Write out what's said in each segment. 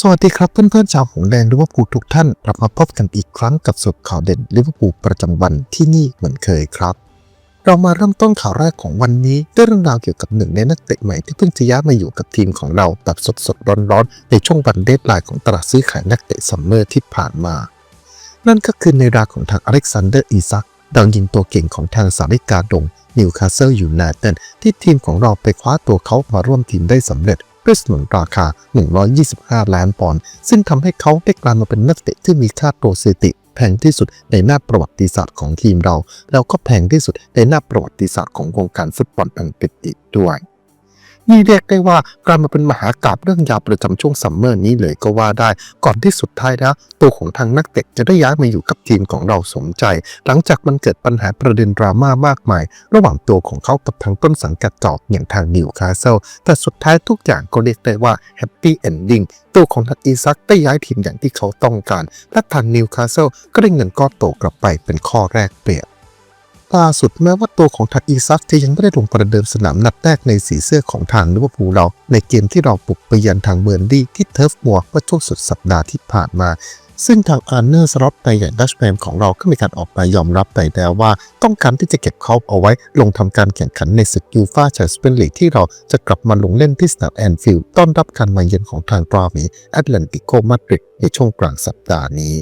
สวัสดีครับเพื่อนๆชาวหงแดงลิเวอร์พูลทุกท่านกลับมาพบกันอีกครั้งกับสุดข่าวเด่นลิเวอร์พูลประจำวันที่นี่เหมือนเคยครับ เรามาเริ่มต้นข่าวแรกของวันนี้ด้วยเรื่องราวเกี่ยวกับหนึ่งในนักเตะใหม่ที่เพิ่งจะย้ายมาอยู่กับทีมของเราแบบสดๆร้อนๆในช่วงวันเดดไลน์ของตลาดซื้อขายนักเตะซัมเมอร์ที่ผ่านมา นั่นก็คือในราของทางอเล็กซานเดอร์อีซักดาวยิงตัวเก่งของทางสาริกาดงนิวคาสเซิลยูไนเต็ดที่ทีมของเราไปคว้าตัวเขามาร่วมทีมได้สำเร็จ ด้วยสนุนราคา 125 ล้านปอนด์ซึ่งทำให้เขาได้กลายมาเป็นนักเตะที่มีค่าตัวสถิติแพงที่สุดในหน้าประวัติศาสตร์ของทีมเรา แล้วก็แพงที่สุดในหน้าประวัติศาสตร์ของวงการฟุตบอลอังกฤษอีกด้วย นี่เรียกได้ว่ากลายมาเป็นมหากาบเรื่องยาวประจำช่วงซัมเมอร์นี้เลยก็ว่าได้ ก่อนที่สุดท้ายแล้ว ตัวของทางนักเตะจะได้ย้ายมาอยู่กับทีมของเราสมใจ หลังจากมันเกิดปัญหาประเด็นดราม่ามากมาย ระหว่างตัวของเขากับทางต้นสังกัดจอกอย่างทางนิวคาสเซิลแต่สุดท้ายทุกอย่างก็เรียกได้ว่าแฮปปี้เอนดิ้งตัวของทักอีซักได้ย้ายทีมอย่างที่เขาต้องการ และทางนิวคาสเซิลก็ได้เงินก้อนโตกลับไปเป็นข้อแรกเปรียบ ล่าสุดแม้ว่าตัวของทางอีซักจะยังไม่ได้ลงประเดิมสนามนัดแรกในสีเสื้อของทางลิเวอร์พูลเรา ในเกมที่เราบุกไปยันทางเบอร์นลี่ที่เทิร์ฟมัวเมื่อช่วงสุดสัปดาห์ที่ผ่านมา ซึ่งทางอาร์เนอร์สล็อตในอย่างดัชแมนของเราก็มีการออกมายอมรับไปแล้วว่า ต้องการที่จะเก็บเขาเอาไว้ลงทำการแข่งขันในศึกยูฟ่าแชมเปี้ยนลีกที่เราจะกลับมาลงเล่นที่สนามแอนฟิลด์ต้อนรับการมาเยือนของทางตราวีแอตแลนติโกมาดริดในช่วงกลางสัปดาห์นี้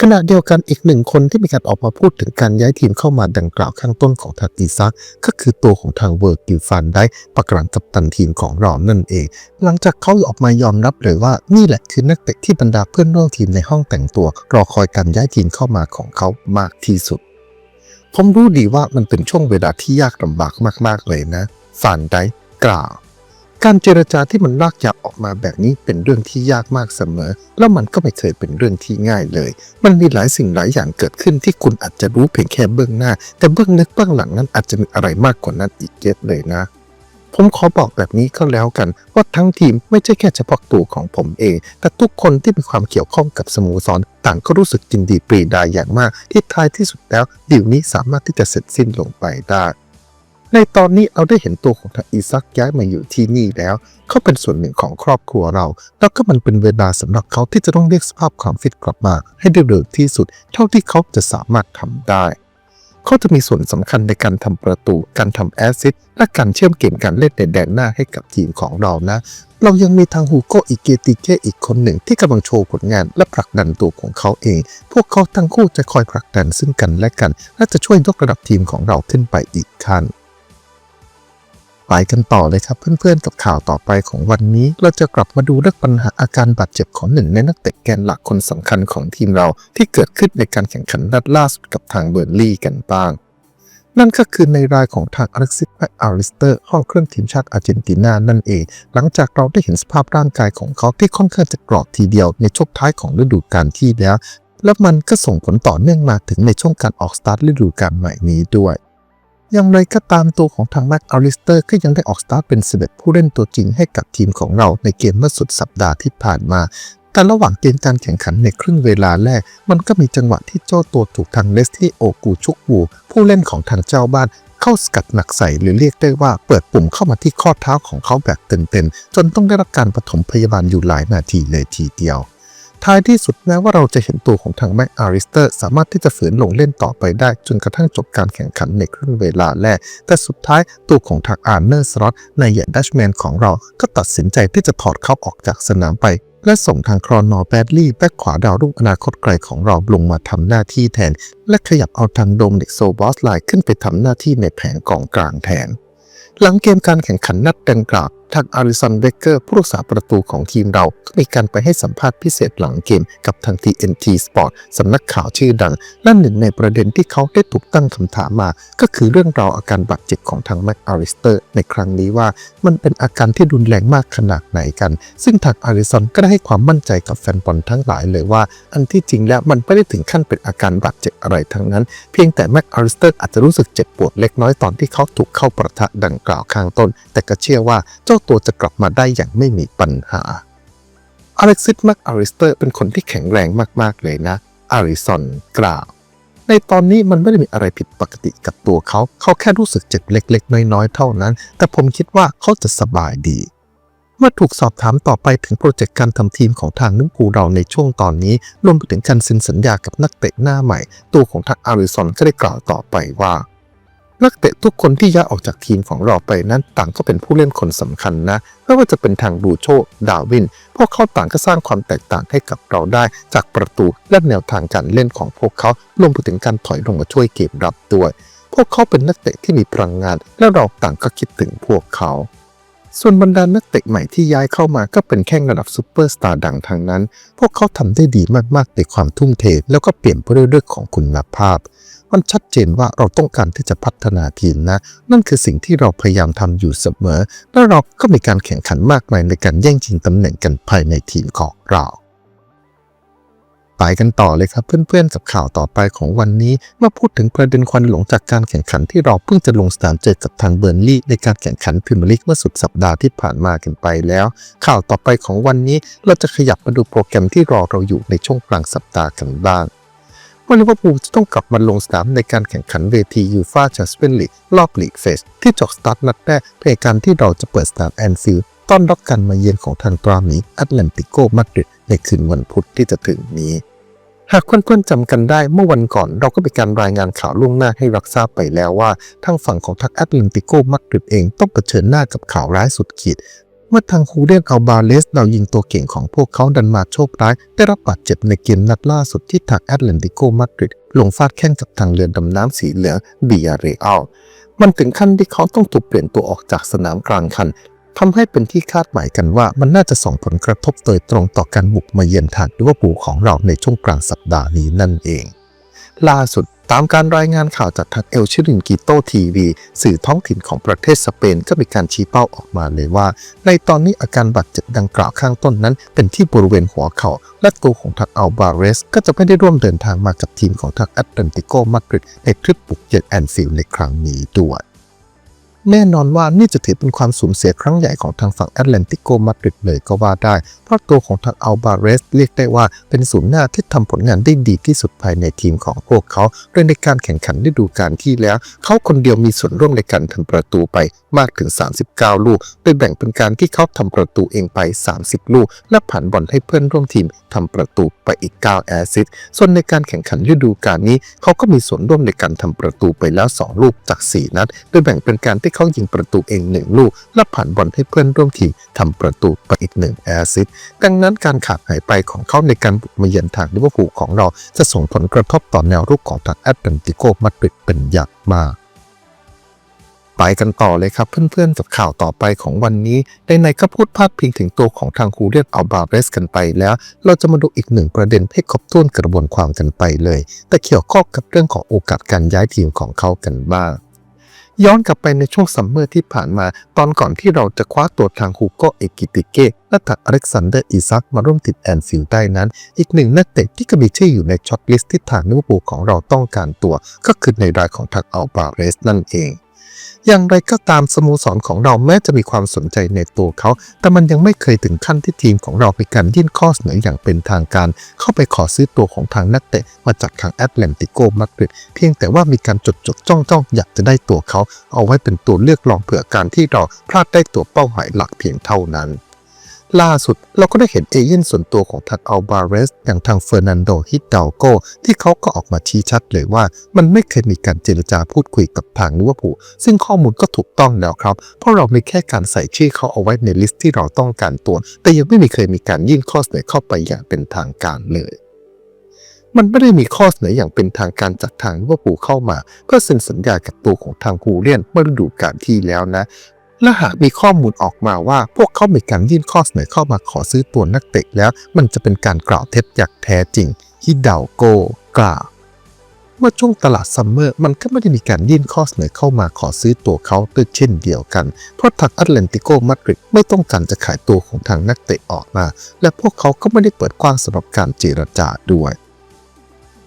ขณะเดียวกันอีกหนึ่งคนที่มีการออกมาพูดถึงการย้ายทีมเข้ามาดังกล่าวข้างต้นของทางอีซักก็คือตัวของทางเวอร์กิลฟันได้ประกาศกับตันทีมของเรานั่นเอง หลังจากเขาออกมายอมรับเลยว่านี่แหละคือนักเตะที่บรรดาเพื่อนร่วมทีมในห้องแต่งตัว รอคอยการย้ายทีมเข้ามาของเขามากที่สุด ผมรู้ดีว่ามันเป็นช่วงเวลาที่ยากลำบากมากๆเลยนะฟานได้กล่าว การเจรจาที่มันลากยาวออกมาแบบนี้เป็นเรื่องที่ยากมากเสมอ แล้วมันก็ไม่เคยเป็นเรื่องที่ง่ายเลย มันมีหลายสิ่งหลายอย่างเกิดขึ้นที่คุณอาจจะรู้เพียงแค่เบื้องหน้า แต่เบื้องลึกเบื้องหลังนั้นอาจจะมีอะไรมากกว่านั้นอีกเยอะเลยนะผมขอบอกแบบนี้ก็แล้วกันว่าทั้งทีมไม่ใช่แค่เฉพาะตัวของผมเอง แต่ทุกคนที่มีความเกี่ยวข้องกับสโมสรต่างก็รู้สึกยินดีปรีดาอย่างมาก ที่ท้ายที่สุดแล้วดีลนี้สามารถที่จะเสร็จสิ้นลงไปได้ ในตอนนี้เราได้เห็นตัวของทางอีซักย้ายมาอยู่ที่นี่แล้ว เขาเป็นส่วนหนึ่งของครอบครัวเรา แล้วก็มันเป็นเวลาสำหรับเขาที่จะต้องเรียกสภาพความฟิตกลับมา ให้ได้เร็วที่สุด เท่าที่เขาจะสามารถทำได้ เขาจะมีส่วนสำคัญในการทำประตู การทำแอสซิสต์และการเชื่อมเกมการเล่นในแดนหน้าให้กับทีมของเรานะ เรายังมีทางฮูโกอิเกติเกอีกคนหนึ่งที่กำลังโชว์ผลงานและผลักดันตัวของเขาเอง พวกเขาทั้งคู่จะคอยผลักดันซึ่งกันและกัน และจะช่วยยกระดับทีมของเราขึ้นไปอีกขั้น ไปกันต่อเลยครับเพื่อนๆกับข่าวต่อไปของวันนี้ เราจะกลับมาดูเรื่องปัญหาอาการบาดเจ็บของหนึ่งในนักเตะแกนหลักคนสำคัญของทีมเราที่เกิดขึ้นในการแข่งขันนัดล่าสุดกับทางเบอร์ลี่กันบ้าง นั่นก็คือในรายของทางอเล็กซิสแมคอาริสเตอร์ห้องเครื่องทีมชาติอาร์เจนตินานั่นเอง หลังจากเราได้เห็นสภาพร่างกายของเขาที่ค่อนข้างจะกรอบทีเดียวในช่วงท้ายของฤดูกาลที่แล้ว และมันก็ส่งผลต่อเนื่องมาถึงในช่วงการออกสตาร์ทฤดูกาลใหม่นี้ด้วย อย่างไรก็ตามตัวของทางแม็กอาริสเตอร์ก็ยังได้ออกสตาร์ทเป็น11ผู้เล่นตัวจริงให้กับทีมของเราในเกมเมื่อสุดสัปดาห์ที่ผ่านมา แต่ระหว่างเกมการแข่งขันในครึ่งเวลาแรก มันก็มีจังหวะที่เจ้าตัวถูกทางเลสที่โอกูชุกวูผู้เล่นของทางเจ้าบ้านเข้าสกัดหนักใส่หรือเรียกได้ว่าเปิดปุ่มเข้ามาที่ข้อเท้าของเขาแบบเต็มๆจนต้องได้รับการปฐมพยาบาลอยู่หลายนาทีเลยทีเดียว ท้ายที่สุดแม้ว่าเราจะเห็นตัวของทางแม็กอาริสเตอร์ สามารถที่จะฝืนลงเล่นต่อไปได้ จนกระทั่งจบการแข่งขันในครึ่งเวลาแรก แต่สุดท้ายตัวของทางอาร์เนอร์สล็อตในเยียนดัชแมนของเราก็ตัดสินใจที่จะถอดเขาออกจากสนามไป และส่งทางครอนอร์แบดลี่แบ็คขวาดาวรุ่งอนาคตไกลของเราลงมาทำหน้าที่แทน และขยับเอาทางโดมเด็กโซบอสไลน์ขึ้นไปทำหน้าที่ในแผงกองกลางแทนหลังเกมการแข่งขันนัดดังกล่าว ทางอาริสันเบเกอร์ผู้รักษาประตูของทีมเราก็มีการไปให้สัมภาษณ์พิเศษหลังเกมกับทาง TNT Sport สำนักข่าวชื่อดัง และหนึ่งในประเด็นที่เขาได้ถูกตั้งคำถามมา ก็คือเรื่องราวอาการบาดเจ็บของทางแม็กอาริสเตอร์ในครั้งนี้ว่ามันเป็นอาการที่รุนแรงมากขนาดไหนกัน ซึ่งทางอาริสันก็ได้ให้ความมั่นใจกับแฟนบอลทั้งหลายเลยว่า อันที่จริงแล้วมันไม่ได้ถึงขั้นเป็นอาการบาดเจ็บอะไรทั้งนั้น เพียงแต่แม็กอาริสเตอร์อาจจะรู้สึกเจ็บปวดเล็กน้อยตอนที่เขาถูกเข้าประทะดังกล่าวข้างต้น แต่ก็เชื่อว่าเจ้าตัวจะกลับมาได้อย่างไม่มีปัญหาอเล็กซิสม็กอาริสเตอร์เป็นคนที่แข็งแรงมาก ๆ เลยนะ อาริสันกล่าว ในตอนนี้มันไม่ได้มีอะไรผิดปกติกับตัวเขา เขาแค่รู้สึกเจ็บเล็ก ๆ น้อย ๆ เท่านั้น แต่ผมคิดว่าเขาจะสบายดี เมื่อถูกสอบถามต่อไปถึงโปรเจกต์การทำทีมของทางลิเวอร์พูลเราในช่วงตอนนี้ รวมไปถึงการเซ็นสัญญากับนักเตะหน้าใหม่ ตัวของทางอาริสันก็ได้กล่าวต่อไปว่า นักเตะทุกคนที่ย้ายออกจากทีมของเราไปนั้นต่างก็เป็นผู้เล่นคนสำคัญนะ ไม่ว่าจะเป็นทางบูโช ดาวิน พวกเขาต่างก็สร้างความแตกต่างให้กับเราได้ จากประตูและแนวทางการเล่นของพวกเขารวมไปถึงการถอยลงมาช่วยเกมรับด้วย พวกเขาเป็นนักเตะที่มีพลังงาน และเราต่างก็คิดถึงพวกเขาส่วนบรรดานักเตะใหม่ที่ย้ายเข้ามาก็เป็นแค่ระดับซูเปอร์สตาร์ดังทางนั้น พวกเขาทำได้ดีมากๆในความทุ่มเท แล้วก็เปลี่ยนไปเรื่อยๆของคุณภาพ มันชัดเจนว่าเราต้องการที่จะพัฒนาทีมนะ นั่นคือสิ่งที่เราพยายามทำอยู่เสมอ และเราก็มีการแข่งขันมากมายในการแย่งชิงตำแหน่งกันภายในทีมของเราไปกันต่อเลยครับเพื่อนๆกับข่าวต่อไปของวันนี้เมาพูดถึงประเด็นควันหลงจากการแข่งขันที่เราเพิ่งจะลงสนามเจอกับทางเบอร์ลี่ในการแข่งขันพรีเมียร์ลีกเมื่อสุดสัปดาห์ที่ผ่านมากันไปแล้ว ข่าวต่อไปของวันนี้เราจะขยับมาดูโปรแกรมที่รอเราอยู่ในช่วงกลางสัปดาห์กันบ้าง ว่าลิเวอร์พูลจะต้องกลับมาลงสนามในการแข่งขันเวทียูฟาแชมเปี้ยนลีกรอบลีกเฟส ที่จอกสตาร์ทนัดแรกในการที่เราจะเปิดสนามแอนฟิลด์ต้อนรับการมาเยือนของทางตรามีแอตแลนติโกมาดริดในคืนวันพุธที่จะถึงนี้ หากเพื่อนๆจำกันได้เมื่อวันก่อนเราก็มีการรายงานข่าวล่วงหน้าให้รับทราบไปแล้วว่าทางฝั่งของทางแอตแลนติโกมาดริดเองต้องเผชิญหน้ากับข่าวร้ายสุดขีด เมื่อทางฮูเดนอัลบาเลสเรายิงตัวเก่งของพวกเขาดันมาโชคร้าย ได้รับบาดเจ็บในเกมนัดล่าสุดที่ทางแอตแลนติโกมาดริดลงฟาดแข้งกับทางเรือดำน้ำสีเหลืองบียาเรอัลมันถึงขั้นที่เขาต้องถูกเปลี่ยนตัวออกจากสนามกลางคันทำให้เป็นที่คาดหมายกันว่ามันน่าจะส่งผลกระทบโดยตรงต่อการบุกมาเยือนทางลิเวอร์พูลของเราในช่วงกลางสัปดาห์นี้นั่นเอง ล่าสุด ตามการรายงานข่าวจากทางเอลชิรินกิโตทีวี สื่อท้องถิ่นของประเทศสเปนก็มีการชี้เป้าออกมาเลยว่า ในตอนนี้อาการบาดเจ็บดังกล่าวข้างต้นนั้น เป็นที่บริเวณหัวเขา่าและตัวของทางอัลบาเรส ก็จะไม่ได้ร่วมเดินทางมากับทีมของทางแอตแลนติโกมาดริดในทริปบุกเยือนแอนฟิลด์ในครั้งนี้ด้วย แน่นอนว่านี่จะถือเป็นความสูญเสียครั้งใหญ่ของทางฝั่งแอตแลนติโกมาดริดเลยก็ว่าได้ เพราะตัวของทางอัลบาเรสเรียกได้ว่าเป็นศูนย์หน้าที่ทำผลงานได้ดีที่สุดภายในทีมของพวกเขาโดยในการแข่งขันฤดูกาลที่แล้ว เขาคนเดียวมีส่วนร่วมในการทำประตูไปมากถึง 39 ลูก โดยแบ่งเป็นการที่เขาทำประตูเองไป 30 ลูก และผ่านบอลให้เพื่อนร่วมทีมทำประตูไปอีก 9 แอสซิสส่วนในการแข่งขันฤดูกาลนี้ เขาก็มีส่วนร่วมในการทำประตูไปแล้ว 2 ลูกจาก 4 นัด โดยแบ่งเป็นการที่เขายิงประตูเอง1ลูก และผ่านบอลให้เพื่อนร่วมทีมทำประตูไปอีก1แอซิสดังนั้นการขาดหายไปของเขาในการบุกมาเยือนทางลิเวอร์พูลของเราจะส่งผลกระทบต่อแนวรุกของทางแอตแลนติโกมาดริดเป็นอย่างมากไปกันต่อเลยครับเพื่อนๆกับข่าวต่อไปของวันนี้ในในก็พูดพาดพิงถึงตัวของทางคูเรียนอัลบาเรสกันไปแล้ว เราจะมาดูอีกหนึ่งประเด็นให้ครบถ้วนกระบวนความกันไปเลย แต่เกี่ยวข้องกับเรื่องของโอกาสการย้ายทีมของเขากันบ้าง ย้อนกลับไปในช่วงซัมเมอร์ที่ผ่านมา ตอนก่อนที่เราจะคว้าตัวทางฮูโกเอกิติเกะและทางอเล็กซานเดอร์อิซักมาร่วมติดแอนฟิลด์ได้นั้น อีกหนึ่งนักเตะที่ก็มีชื่ออยู่ในช็อตลิสต์ที่ทางนิวบูของเราต้องการตัว ก็คือในรายของทางอัลบาเรสนั่นเอง อย่างไรก็ตามสโมสรของเราแม้จะมีความสนใจในตัวเขา แต่มันยังไม่เคยถึงขั้นที่ทีมของเราไปการยื่นข้อเสนออย่างเป็นทางการ เข้าไปขอซื้อตัวของทางนักเตะมาจากทางแอตแลนติโกมาดริดเพียงแต่ว่ามีการจดจดจ้องจ้องอยากจะได้ตัวเขา เอาไว้เป็นตัวเลือกรองเผื่อการที่เราพลาดได้ตัวเป้าหมายหลักเพียงเท่านั้น ล่าสุดเราก็ได้เห็นเอเย่นส่วนตัวของทางอัลบาเรส อย่างทางเฟอร์นันโดฮิตเดาโก ที่เขาก็ออกมาชี้ชัดเลยว่า มันไม่เคยมีการเจรจาพูดคุยกับทางลิเวอร์พูลซึ่งข้อมูลก็ถูกต้องแล้วครับ เพราะเรามีแค่การใส่ชื่อเขาเอาไว้ในลิสต์ที่เราต้องการตัว แต่ยังไม่มีเคยมีการยื่นข้อเสนอเข้าไปอย่างเป็นทางการเลยมันไม่ได้มีข้อเสนออย่างเป็นทางการจากทางลิเวอร์พูลเข้ามา เพื่อเซ็นสัญญากับตัวของทางฮูเลียนเมื่อฤดูกาลที่แล้วนะ และหากมีข้อมูลออกมาว่า พวกเขามีการยื่นข้อเสนอเข้ามาขอซื้อตัวนักเตะแล้ว มันจะเป็นการกล่าวเท็จอย่างแท้จริงฮิดาวโกกล่าวเมื่อช่วงตลาดซัมเมอร์มันก็ไม่ได้มีการยื่นข้อเสนอเข้ามาขอซื้อตัวเขาด้วยเช่นเดียวกัน เพราะทางแอตแลนติโกมาดริดไม่ต้องการจะขายตัวของทางนักเตะออกมา และพวกเขาก็ไม่ได้เปิดกว้างสำหรับการเจรจาด้วย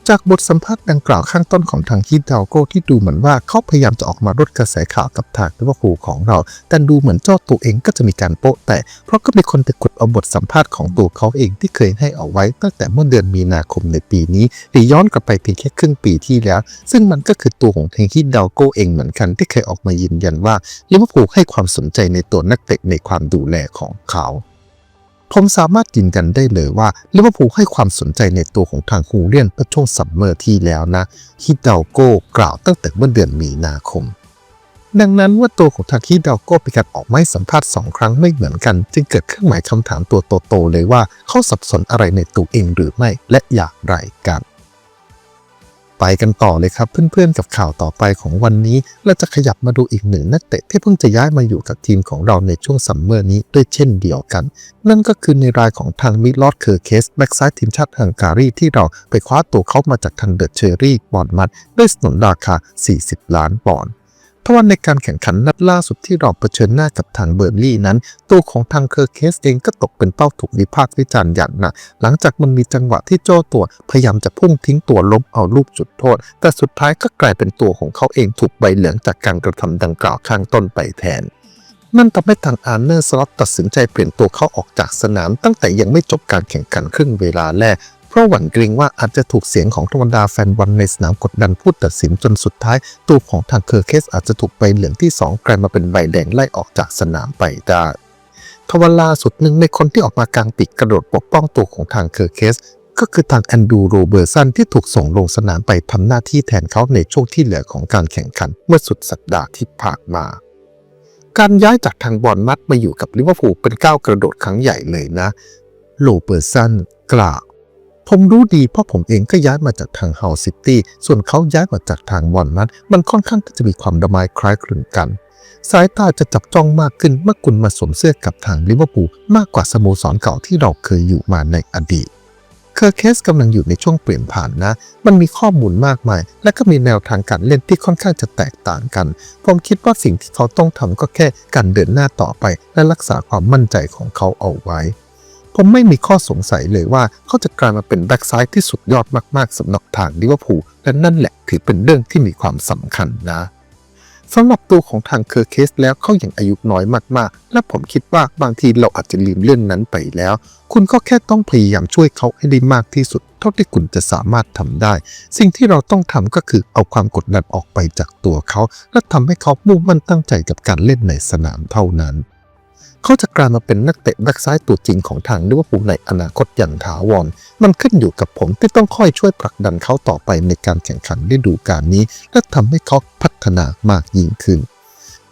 จากบทสัมภาษณ์ดังกล่าวข้างต้นของทางฮิดาโกที่ดูเหมือนว่าเขาพยายามจะออกมาลดกระแสข่าวกับทางลิเวอร์พูลของเรา แต่ดูเหมือนเจ้าตัวเองก็จะมีการโป๊ะแต่ เพราะก็มีคนไปกดเอาบทสัมภาษณ์ของตัวเขาเองที่เคยให้เอาไว้ตั้งแต่เมื่อเดือนมีนาคมในปีนี้หรือย้อนกลับไปเพียงแค่ครึ่งปีที่แล้ว ซึ่งมันก็คือตัวของทางฮิดาโกเองเหมือนกันที่เคยออกมายืนยันว่าลิเวอร์พูลให้ความสนใจในตัวนักเตะในความดูแลของเขา ผมสามารถยืนยันได้เลยว่าลิเวอร์พูลให้ความสนใจในตัวของทางฮูเลียนเมื่อช่วงซัมเมอร์ที่แล้วนะฮิดาโกกล่าวตั้งแต่เมื่อเดือนมีนาคม ดังนั้นว่าตัวของทางฮิดาโกเป็นการออกไม้สัมภาษณ์สองครั้งไม่เหมือนกัน จึงเกิดเครื่องหมายคำถามตัวโตๆเลยว่าเขาสับสนอะไรในตัวเองหรือไม่และอย่างไรกัน ไปกันต่อเลยครับเพื่อนๆกับข่าวต่อไปของวันนี้เราจะขยับมาดูอีกหนึ่งนักเตะที่เพิ่งจะย้ายมาอยู่กับทีมของเราในช่วงซัมเมอร์นี้ด้วยเช่นเดียวกัน นั่นก็คือในรายของทางมิลอดเคอร์เคสแบ็กซ้ายทีมชาติฮังการีที่เราไปคว้าตัวเขามาจากทางเดอะเชอรี่บอนมัดด้วยสนนราคา 40 ล้านปอนด์ ทว่าในการแข่งขันนัดล่าสุดที่เราเผชิญหน้ากับทางเบอร์ลี่นั้น ตัวของทางเคอร์เคสเองก็ตกเป็นเป้าถูกวิพากษ์วิจารณ์อย่างหนักหลังจากมันมีจังหวะที่โจ้ตัว พยายามจะพุ่งทิ้งตัวล้มเอาลูกจุดโทษ แต่สุดท้ายก็กลายเป็นตัวของเขาเองถูกใบเหลืองจากการกระทำดังกล่าวข้างต้นไปแทนนั่นทำให้ทางอาร์เนอร์สล็อตตัดสินใจเปลี่ยนตัวเขาออกจากสนามตั้งแต่ยังไม่จบการแข่งขันครึ่งเวลาแรก เพราะหวั่นเกรงว่าอาจจะถูกเสียงของธรรมดาแฟนบอลในสนามกดดันพูดตัดสินจนสุดท้าย ตัวของทางเคอร์เคสอาจจะถูกใบเหลืองที่ 2 กลายมาเป็นใบแดงไล่ออกจากสนามไปได้ทว่าล่าสุดหนึ่งในคนที่ออกมากางปีกกระโดดปกป้องตัวของทางเคอร์เคสก็คือทางแอนดูโรเบอร์สันที่ถูกส่งลงสนามไปทำหน้าที่แทนเขาในช่วงที่เหลือของการแข่งขันเมื่อสุดสัปดาห์ที่ผ่านมา การย้ายจากทางบอลมัดมาอยู่กับลิเวอร์พูลเป็นก้าวกระโดดครั้งใหญ่เลยนะ โรเบอร์สันกล่าว ผมรู้ดีเพราะผมเองก็ย้ายมาจากทางเฮาซิตี้ ส่วนเขาย้ายมาจากทางบอลมัดมันค่อนข้างจะมีความดมายคล้ายคลึงกัน สายตาจะจับจ้องมากขึ้นเมื่อคุณมาสวมเสื้อกับทางลิเวอร์พูลมากกว่าสโมสรเก่าที่เราเคยอยู่มาในอดีตเคอร์เคสกำลังอยู่ในช่วงเปลี่ยนผ่านนะ มันมีข้อมูลมากมาย และก็มีแนวทางการเล่นที่ค่อนข้างจะแตกต่างกัน ผมคิดว่าสิ่งที่เขาต้องทำก็แค่การเดินหน้าต่อไป และรักษาความมั่นใจของเขาเอาไว้ ผมไม่มีข้อสงสัยเลยว่าเขาจะกลายมาเป็นแบ็กซ้ายที่สุดยอดมากๆสำหรับทางลิเวอร์พูลและนั่นแหละถือเป็นเรื่องที่มีความสำคัญนะสำหรับตัวของทางเคอร์เคสแล้วเขาอยัางอายุน้อยมากๆ และผมคิดว่าบางทีเราอาจจะลืมเรื่องนั้นไปแล้ว คุณก็แค่ต้องพยายามช่วยเขาให้ได้มากที่สุด เท่าที่คุณจะสามารถทำได้ สิ่งที่เราต้องทำก็คือเอาความกดดันออกไปจากตัวเขา และทำให้เขามุ่งมั่นตั้งใจกับการเล่นในสนามเท่านั้น เขาจะกลายมาเป็นนักเตะแบ็กซ้ายตัวจริงของทางลิเวอร์พูลในอนาคตอย่างถาวร มันขึ้นอยู่กับผมที่ต้องค่อยช่วยผลักดันเขาต่อไปในการแข่งขันฤดูกาลนี้ และทำให้เขาพัฒนามากยิ่งขึ้น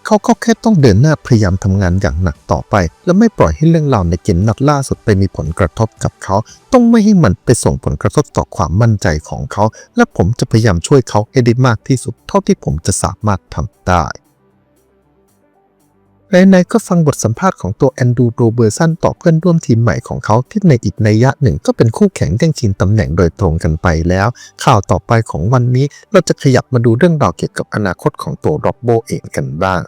เขาก็แค่ต้องเดินหน้าพยายามทำงานอย่างหนักต่อไป และไม่ปล่อยให้เรื่องราวในเกมนัดล่าสุดไปมีผลกระทบกับเขา ต้องไม่ให้มันไปส่งผลกระทบต่อความมั่นใจของเขา และผมจะพยายามช่วยเขาให้ได้มากที่สุดเท่าที่ผมจะสามารถทำได้ ไหนๆก็ฟังบทสัมภาษณ์ของตัวแอนดูโรเบอร์สันต่อเพื่อนร่วมทีมใหม่ของเขาที่ในอีกนัยยะหนึ่งก็เป็นคู่แข่งแย่งชิงตำแหน่งโดยตรงกันไปแล้ว ข่าวต่อไปของวันนี้เราจะขยับมาดูเรื่องราวเกี่ยวกับอนาคตของตัวร็อบโบเองกันบ้าง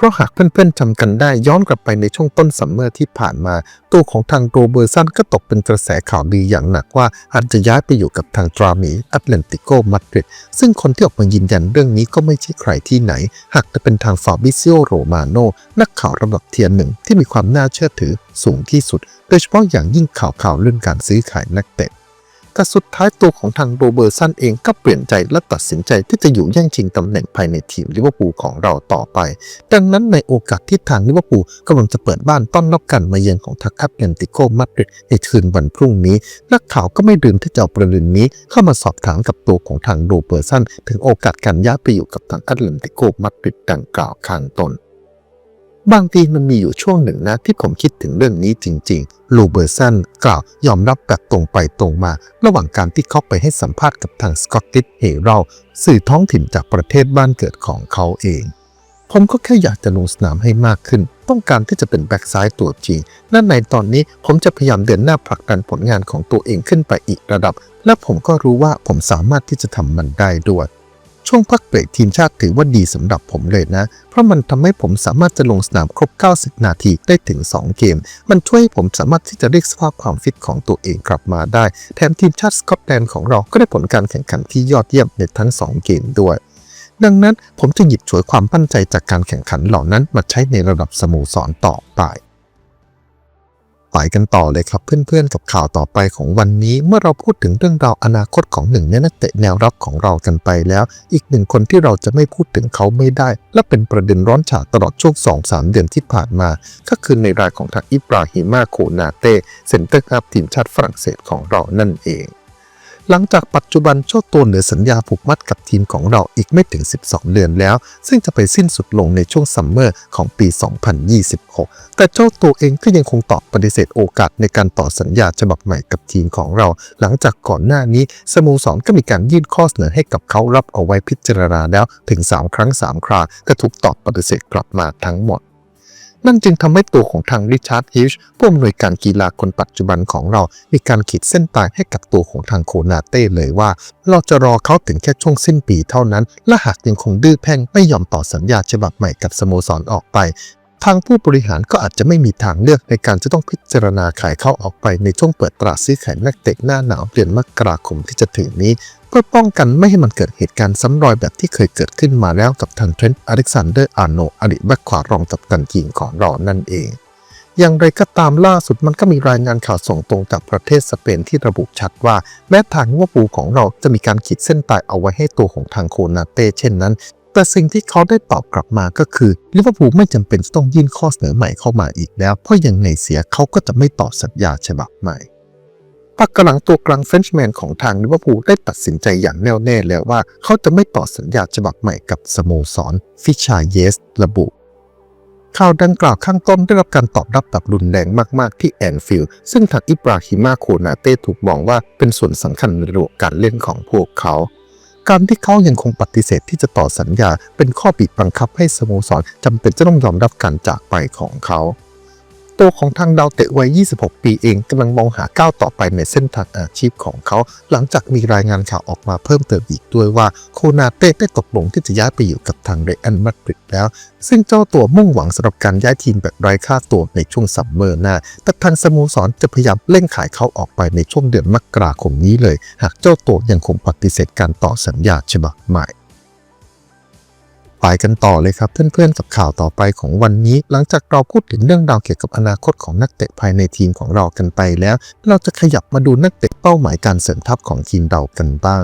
เพราะหากเพื่อนๆจำกันได้ย้อนกลับไปในช่วงต้นซัมเมอร์ที่ผ่านมา ตัวของทางโรเบอร์สันก็ตกเป็นกระแสข่าวดีอย่างหนักว่าอาจจะย้ายไปอยู่กับทางตรามีแอตเลนติโกมาดริดซึ่งคนที่ออกมายืนยันเรื่องนี้ก็ไม่ใช่ใครที่ไหน หากจะเป็นทางฟาบิซิโอโรมาโนนักข่าวระดับเทียร์หนึ่งที่มีความน่าเชื่อถือสูงที่สุด โดยเฉพาะอย่างยิ่งข่าวข่าวเรื่องการซื้อขายนักเตะ แต่สุดท้ายตัวของทางโรเบอร์สันเองก็เปลี่ยนใจและตัดสินใจที่จะอยู่แย่งชิงตำแหน่งภายในทีมลิเวอร์พูลของเราต่อไป ดังนั้นในโอกาสที่ทางลิเวอร์พูลกำลังจะเปิดบ้านต้อนรับกันมาเยือนของทางแอตเลนติโกมาดริดในคืนวันพรุ่งนี้ นักข่าวก็ไม่ลืมที่จะเอาประเด็นนี้ เข้ามาสอบถามกับตัวของทางโรเบอร์สันถึงโอกาสการย้ายไปอยู่กับทางแอตเลนติโกมาดริดดังกล่าวข้างต้น บางทีมันมีอยู่ช่วงหนึ่งนะ ที่ผมคิดถึงเรื่องนี้จริงๆ ลูเบอร์สันกล่าวยอมรับแบบตรงไปตรงมา ระหว่างการที่เขาไปให้สัมภาษณ์กับทางสกอตติชเฮเราสื่อท้องถิ่นจากประเทศบ้านเกิดของเขาเอง ผมก็แค่อยากจะลงสนามให้มากขึ้น ต้องการที่จะเป็นแบ็กซ้ายตัวจริง และในตอนนี้ผมจะพยายามเดินหน้าผลักดันผลงานของตัวเองขึ้นไปอีกระดับ และผมก็รู้ว่าผมสามารถที่จะทำมันได้ด้วย ช่วงพักเบรกทีมชาติถือว่าดีสำหรับผมเลยนะ เพราะมันทำให้ผมสามารถจะลงสนามครบ 90 นาทีได้ถึง 2 เกม มันช่วยให้ผมสามารถที่จะเรียกสภาพความฟิตของตัวเองกลับมาได้ แถมทีมชาติสกอตแลนด์ของเราก็ได้ผลการแข่งขันที่ยอดเยี่ยมในทั้ง 2 เกมด้วยดังนั้นผมจะหยิบฉวยความมั่นใจจากการแข่งขันเหล่านั้นมาใช้ในระดับสโมสรต่อไป ไปกันต่อเลยครับ เพื่อนๆกับข่าวต่อไปของวันนี้ เมื่อเราพูดถึงเรื่องราวอนาคตของหนึ่งในนักเตะแนวรับของเรากันไปแล้ว อีกหนึ่งคนที่เราจะไม่พูดถึงเขาไม่ได้ และเป็นประเด็นร้อนฉาตลอดช่วง 2-3 เดือนที่ผ่านมา ก็คือในรายของทางอิบราฮิมาโคนาเต้เซนเตอร์ครับทีมชาติฝรั่งเศสของเรานั่นเอง หลังจากปัจจุบันเจ้าตัวเหนือสัญญาผูกมัดกับทีมของเราอีกไม่ถึง 12 เดือนแล้ว ซึ่งจะไปสิ้นสุดลงในช่วงซัมเมอร์ของปี 2026 แต่เจ้าตัวเองก็ยังคงตอบปฏิเสธโอกาสในการต่อสัญญาฉบับใหม่กับทีมของเรา หลังจากก่อนหน้านี้สโมสรก็มีการยื่นข้อเสนอให้กับเขารับเอาไว้พิจารณาแล้วถึง 3 ครั้ง 3 ครา ก็ถูกตอบปฏิเสธกลับมาทั้งหมด นั่นจึงทำให้ตัวของทางริชาร์ดฮิชผู้อำนวยการกีฬาคนปัจจุบันของเรา มีการขีดเส้นตายให้กับตัวของทางโคนาเต้เลยว่า เราจะรอเขาถึงแค่ช่วงสิ้นปีเท่านั้น และหากยังคงดื้อแพ่งไม่ยอมต่อสัญญาฉบับใหม่กับสโมสรออกไป ทางผู้บริหารก็อาจจะไม่มีทางเลือกในการจะต้องพิจารณาขายเข้าออกไปในช่วงเปิดตลาดซื้อขายนักเตะหน้าหนาวเดือนมกราคมที่จะถึงนี้ เพื่อป้องกันไม่ให้มันเกิดเหตุการณ์ซ้ำรอยแบบที่เคยเกิดขึ้นมาแล้วกับทางเทรนต์อเล็กซานเดอร์อาร์โนอดีตแบ็คขวารองกับตันทีมของเรานั่นเอง อย่างไรก็ตามล่าสุดมันก็มีรายงานข่าวส่งตรงจากประเทศสเปนที่ระบุชัดว่าแม้ทางลิเว่าปูของเราจะมีการขีดเส้นตายเอาไว้ให้ตัวของทางโคนาเต้เช่นนั้น แต่สิ่งที่เขาได้ตอบกลับมาก็คือลิเวอร์พูลไม่จำเป็นต้องยื่นข้อเสนอใหม่เข้ามาอีกแล้ว เพราะยังไงเสียเขาก็จะไม่ต่อสัญญาฉบับใหม่ปักกำลังตัวกลางเฟรนช์แมนของทางลิเวอร์พูลได้ตัดสินใจอย่างแน่วแน่แล้วว่า เขาจะไม่ต่อสัญญาฉบับใหม่กับสโมสรฟิชาเยส ระบุข่าวดังกล่าวข้างต้นได้รับการตอบรับแบบรุนแรงมากๆ ที่แอนฟิลด์ซึ่งทางอิบราฮิมาโคนาเต้ถูกมองว่าเป็นส่วนสำคัญในระบบการเล่นของพวกเขา การที่เขายังคงปฏิเสธที่จะต่อสัญญา เป็นข้อบีบบังคับให้สโมสรจำเป็นจะต้องยอมรับการจากไปของเขา ตัวของทางดาวเตะวัย 26 ปีเองกำลังมองหาก้าวต่อไปในเส้นทางอาชีพของเขา หลังจากมีรายงานข่าวออกมาเพิ่มเติมอีกด้วยว่าโคนาเต้ได้ตกลงที่จะย้ายไปอยู่กับทางเรอัลมาดริดแล้ว ซึ่งเจ้าตัวมุ่งหวังสำหรับการย้ายทีมแบบไร้ค่าตัวในช่วงซัมเมอร์หน้า แต่ทางสโมสรจะพยายามเร่งขายเขาออกไปในช่วงเดือนมกราคมนี้เลย หากเจ้าตัวยังคงปฏิเสธการต่อสัญญาฉบับใหม่ ไปกันต่อเลยครับเพื่อนๆกับข่าวต่อไปของวันนี้ หลังจากเราพูดถึงเรื่องราวเกี่ยวกับอนาคตของนักเตะภายในทีมของเรากันไปแล้ว เราจะขยับมาดูนักเตะเป้าหมายการเสริมทัพของทีมเรากันบ้าง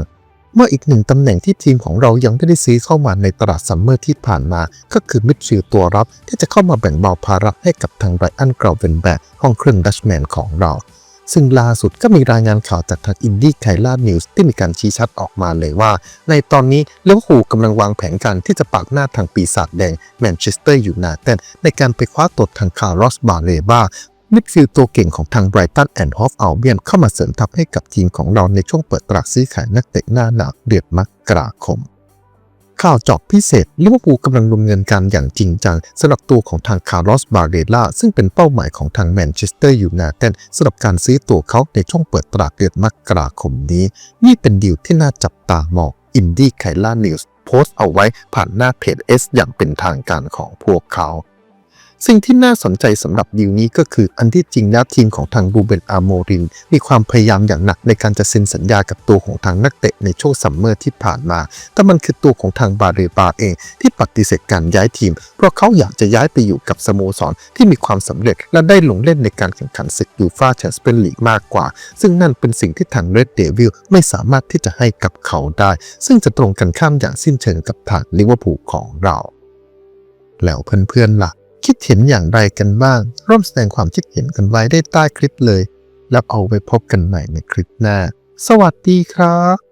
เมื่ออีกหนึ่งตำแหน่งที่ทีมของเรายังไม่ได้ซื้อเข้ามาในตลาดซัมเมอร์ที่ผ่านมา ก็คือมิดฟิลด์ตัวรับที่จะเข้ามาแบ่งเบาภาระให้กับทางไรอันกราวเวนแบกห้องเครื่องดัชแมนของเรา ซึ่งล่าสุดก็มีรายงานข่าวจากทางอินดี้ไคล่านิวส์ที่มีการชี้ชัดออกมาเลยว่า ในตอนนี้ลิเวอร์พูลกำลังวางแผนการที่จะปักหน้าทางปีศาจแดงแมนเชสเตอร์ยูไนเต็ดในการไปคว้าตัวทางคาร์ลอสบาเรบามิดฟิลด์ตัวเก่งของทางไบรตันแอนด์ฮอฟอัลเบียนเข้ามาเสริมทัพให้กับทีมของเราในช่วงเปิดตลาดซื้อขายนักเตะหน้าหนาวเดือนมกราคม ข่าวเจอกพิเศษลิเวอร์พูลกำลังลงเงินการอย่างจริงจังสำหรับตัวของทางคาร์ลอสบาเรล่าซึ่งเป็นเป้าหมายของทางแมนเชสเตอร์ยูไนเต็ดสำหรับการซื้อตัวเขาในช่วงเปิดตลาดเดือนมกราคมนี้ นี่เป็นดีลที่น่าจับตามองอินดี้ไคล่านิวส์โพสต์เอาไว้ผ่านหน้าเพจ S อย่างเป็นทางการของพวกเขา สิ่งที่น่าสนใจสำหรับดีลนี้ก็คืออันที่จริงแล้วทีมของทางบูเบนอาโมริน มีความพยายามอย่างหนักในการจะเซ็นสัญญากับตัวของทางนักเตะในช่วงซัมเมอร์ที่ผ่านมา แต่มันคือตัวของทางบาเรบาเองที่ปฏิเสธการย้ายทีม เพราะเขาอยากจะย้ายไปอยู่กับสโมสรที่มีความสำเร็จและได้ลงเล่นในการแข่งขันศึกยูฟาแชมเปี้ยนลีกมากกว่า ซึ่งนั่นเป็นสิ่งที่ทางเรดเดวิลไม่สามารถที่จะให้กับเขาได้ ซึ่งจะตรงกันข้ามอย่างสิ้นเชิงกับทางลิเวอร์พูลของเรา แล้วเพื่อนๆล่ะ คิดเห็นอย่างไรกันบ้าง ร่วมแสดงความคิดเห็นกันไว้ได้ใต้คลิปเลย แล้วเอาไปพบกันใหม่ในคลิปหน้า สวัสดีครับ